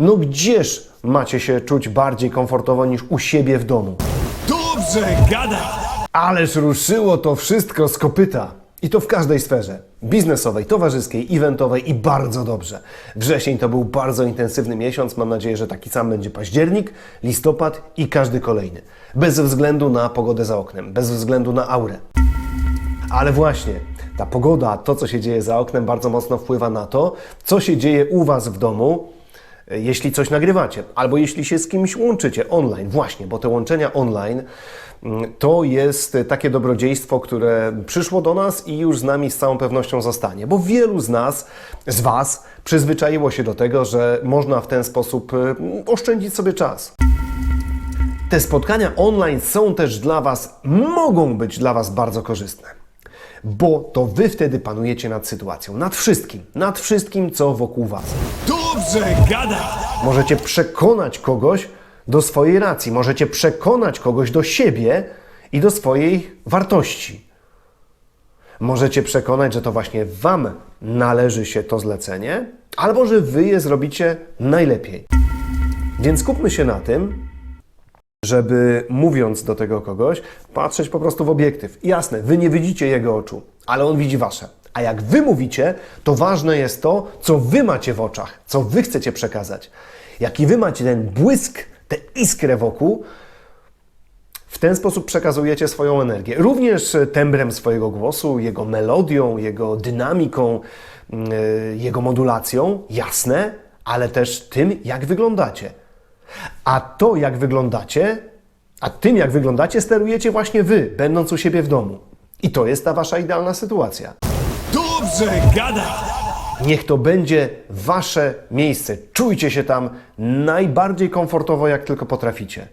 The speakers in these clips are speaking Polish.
No gdzież macie się czuć bardziej komfortowo niż u siebie w domu? Dobrze gada! Ależ ruszyło to wszystko z kopyta. I to w każdej sferze. Biznesowej, towarzyskiej, eventowej i bardzo dobrze. Wrzesień to był bardzo intensywny miesiąc. Mam nadzieję, że taki sam będzie październik, listopad i każdy kolejny. Bez względu na pogodę za oknem, bez względu na aurę. Ale właśnie, ta pogoda, to co się dzieje za oknem, bardzo mocno wpływa na to, co się dzieje u Was w domu, jeśli coś nagrywacie, albo jeśli się z kimś łączycie online. Właśnie, bo te łączenia online mm, to jest takie dobrodziejstwo, które przyszło do nas i już z nami z całą pewnością zostanie. Bo wielu z nas, z Was, przyzwyczaiło się do tego, że można w ten sposób e, oszczędzić sobie czas. Te spotkania online są też dla Was, mogą być dla Was bardzo korzystne, bo to Wy wtedy panujecie nad sytuacją, nad wszystkim, nad wszystkim, co wokół Was. Dobrze gada! Możecie przekonać kogoś do swojej racji, możecie przekonać kogoś do siebie i do swojej wartości. Możecie przekonać, że to właśnie Wam należy się to zlecenie, albo że Wy je zrobicie najlepiej. Więc skupmy się na tym, żeby mówiąc do tego kogoś, patrzeć po prostu w obiektyw. Jasne, wy nie widzicie jego oczu, ale on widzi wasze. A jak wy mówicie, to ważne jest to, co wy macie w oczach, co wy chcecie przekazać. Jaki wy macie ten błysk, tę iskrę wokół, w ten sposób przekazujecie swoją energię. Również tembrem swojego głosu, jego melodią, jego dynamiką, yy, jego modulacją, jasne, ale też tym, jak wyglądacie. A to, jak wyglądacie, a tym, jak wyglądacie, sterujecie właśnie wy, będąc u siebie w domu. I to jest ta wasza idealna sytuacja. Dobrze gada! Niech to będzie wasze miejsce. Czujcie się tam najbardziej komfortowo, jak tylko potraficie.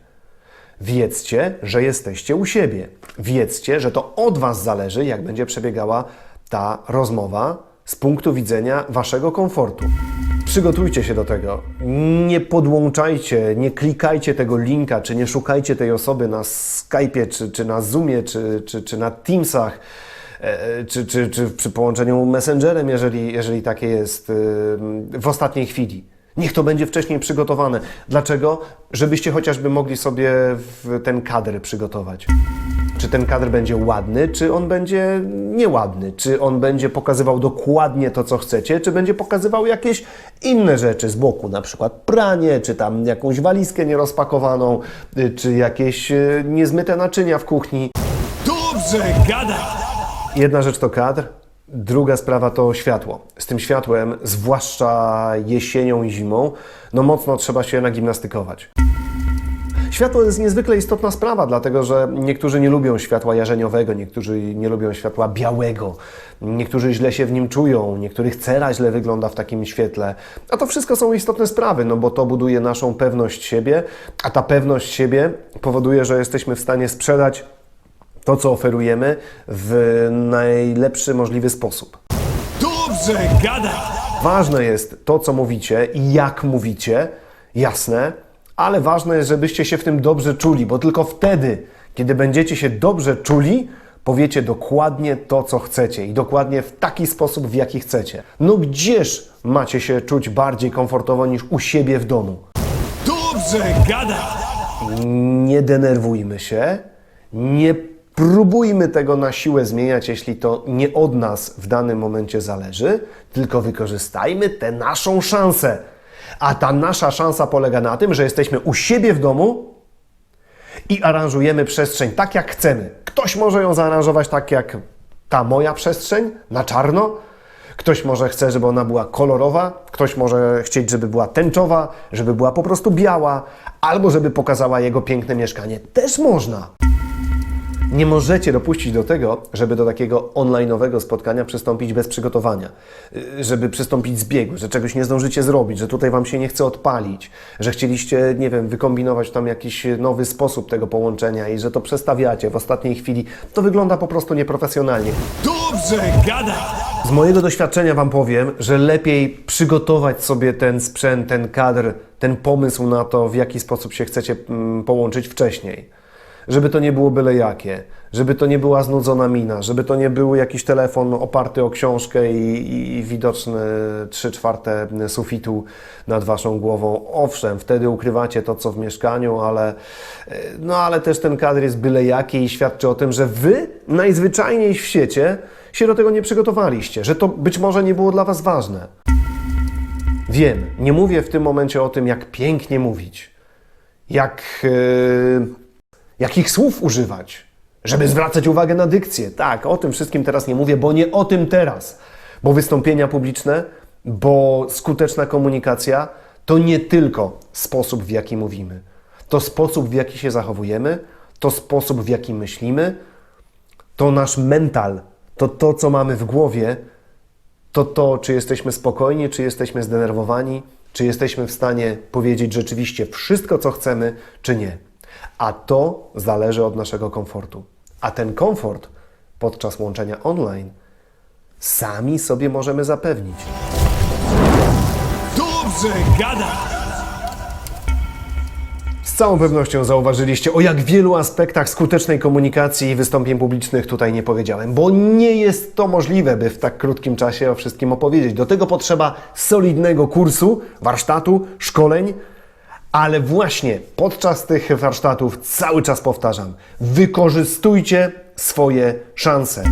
Wiedzcie, że jesteście u siebie. Wiedzcie, że to od was zależy, jak będzie przebiegała ta rozmowa z punktu widzenia waszego komfortu. Przygotujcie się do tego. Nie podłączajcie, nie klikajcie tego linka, czy nie szukajcie tej osoby na Skype'ie, czy, czy na Zoomie, czy, czy, czy na Teamsach, czy, czy, czy przy połączeniu Messengerem, jeżeli, jeżeli takie jest e, w ostatniej chwili. Niech to będzie wcześniej przygotowane. Dlaczego? Żebyście chociażby mogli sobie ten kadr przygotować. Czy ten kadr będzie ładny, czy on będzie nieładny? Czy on będzie pokazywał dokładnie to, co chcecie, czy będzie pokazywał jakieś inne rzeczy z boku, na przykład pranie, czy tam jakąś walizkę nierozpakowaną, y, czy jakieś y, niezmyte naczynia w kuchni. Dobrze gada! Jedna rzecz to kadr, druga sprawa to światło. Z tym światłem, zwłaszcza jesienią i zimą, no mocno trzeba się nagimnastykować. Światło jest niezwykle istotna sprawa, dlatego że niektórzy nie lubią światła jarzeniowego, niektórzy nie lubią światła białego, niektórzy źle się w nim czują, niektórych cera źle wygląda w takim świetle. A to wszystko są istotne sprawy, no bo to buduje naszą pewność siebie, a ta pewność siebie powoduje, że jesteśmy w stanie sprzedać to, co oferujemy w najlepszy możliwy sposób. Dobrze gada! Ważne jest to, co mówicie i jak mówicie, jasne, ale ważne jest, żebyście się w tym dobrze czuli, bo tylko wtedy, kiedy będziecie się dobrze czuli, powiecie dokładnie to, co chcecie i dokładnie w taki sposób, w jaki chcecie. No gdzież macie się czuć bardziej komfortowo niż u siebie w domu? Dobrze gada! Nie denerwujmy się, nie próbujmy tego na siłę zmieniać, jeśli to nie od nas w danym momencie zależy, tylko wykorzystajmy tę naszą szansę. A ta nasza szansa polega na tym, że jesteśmy u siebie w domu i aranżujemy przestrzeń tak, jak chcemy. Ktoś może ją zaaranżować tak, jak ta moja przestrzeń, na czarno. Ktoś może chce, żeby ona była kolorowa, ktoś może chcieć, żeby była tęczowa, żeby była po prostu biała, albo żeby pokazała jego piękne mieszkanie. Też można. Nie możecie dopuścić do tego, żeby do takiego online'owego spotkania przystąpić bez przygotowania, Y, żeby przystąpić z biegu, że czegoś nie zdążycie zrobić, że tutaj Wam się nie chce odpalić, że chcieliście, nie wiem, wykombinować tam jakiś nowy sposób tego połączenia i że to przestawiacie w ostatniej chwili. To wygląda po prostu nieprofesjonalnie. Dobrze gada! Z mojego doświadczenia Wam powiem, że lepiej przygotować sobie ten sprzęt, ten kadr, ten pomysł na to, w jaki sposób się chcecie mm, połączyć wcześniej. Żeby to nie było byle jakie, żeby to nie była znudzona mina, żeby to nie był jakiś telefon oparty o książkę i, i, widoczne 3 czwarte sufitu nad waszą głową. Owszem, wtedy ukrywacie to, co w mieszkaniu, ale, e, no, ale też ten kadr jest byle jaki i świadczy o tym, że wy najzwyczajniej w świecie się do tego nie przygotowaliście, że to być może nie było dla was ważne. Wiem, nie mówię w tym momencie o tym, jak pięknie mówić, jak, e, jakich słów używać, żeby zwracać uwagę na dykcję. Tak, o tym wszystkim teraz nie mówię, bo nie o tym teraz. Bo wystąpienia publiczne, bo skuteczna komunikacja to nie tylko sposób, w jaki mówimy. To sposób, w jaki się zachowujemy, to sposób, w jaki myślimy, to nasz mental, to to, co mamy w głowie, to to, czy jesteśmy spokojni, czy jesteśmy zdenerwowani, czy jesteśmy w stanie powiedzieć rzeczywiście wszystko, co chcemy, czy nie. A to zależy od naszego komfortu. A ten komfort podczas łączenia online sami sobie możemy zapewnić. Dobrze gada! Z całą pewnością zauważyliście, o jak wielu aspektach skutecznej komunikacji i wystąpień publicznych tutaj nie powiedziałem, bo nie jest to możliwe, by w tak krótkim czasie o wszystkim opowiedzieć. Do tego potrzeba solidnego kursu, warsztatu, szkoleń, ale właśnie podczas tych warsztatów cały czas powtarzam: wykorzystujcie swoje szanse.